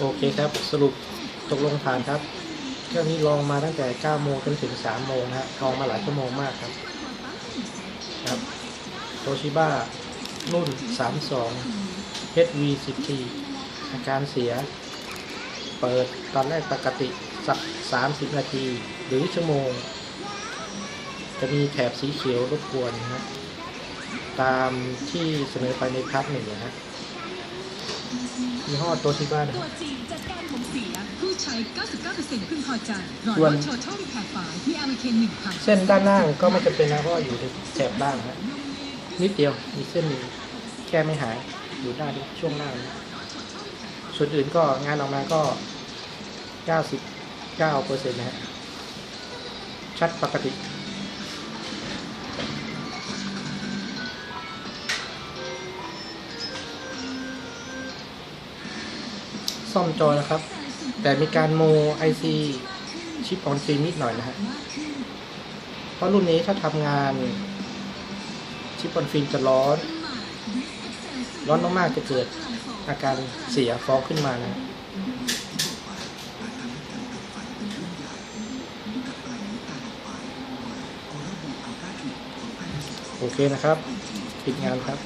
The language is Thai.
โอเคครับสรุปตกลงผ่านครับเครื่องนี้ลองมาตั้งแต่9โมงจนถึง3โมงนะฮะลองมาหลายชั่วโมงมากครับครับโตชิบ้ารุ่น 32 HV10T อาการเสีย เปิดตอนแรกปกติสัก 30 นาทีหรือชั่วโมง จะมีแถบสีเขียวรบกวนนะฮะตามที่เสนอไปในพาร์ทหนึ่งนะฮะ ยี่ห้อโตชิบ้านะตัวฮะจริงจัดการของเสียผู้ใช้ 99%พึงพอใจรอยส่วนว่าโชว์ช่องแถบฝาที่อาร์เค1000เส้นด้านล่างก็ไม่จำเป็นนะเพราะว่าอยู่ในแถบล่างฮะนิดเดียวมีเส้นแค่ไม่หายอยู่หน้าดิช่วงล่างนะส่วนอื่นก็งานออกมาก็ 99เปอร์เซ็นต์นะฮะชัดปกติ ซ่อมจอนะครับ แต่มีการโม IC ชิปออนฟิล์มนิดหน่อยนะฮะเพราะรุ่นนี้ถ้าทำงานชิปออนฟิล์มจะร้อน ร้อนมากๆจะเกิดอาการเสียฟ้องขึ้นมานะโอเคนะครับ ปิดงานครับ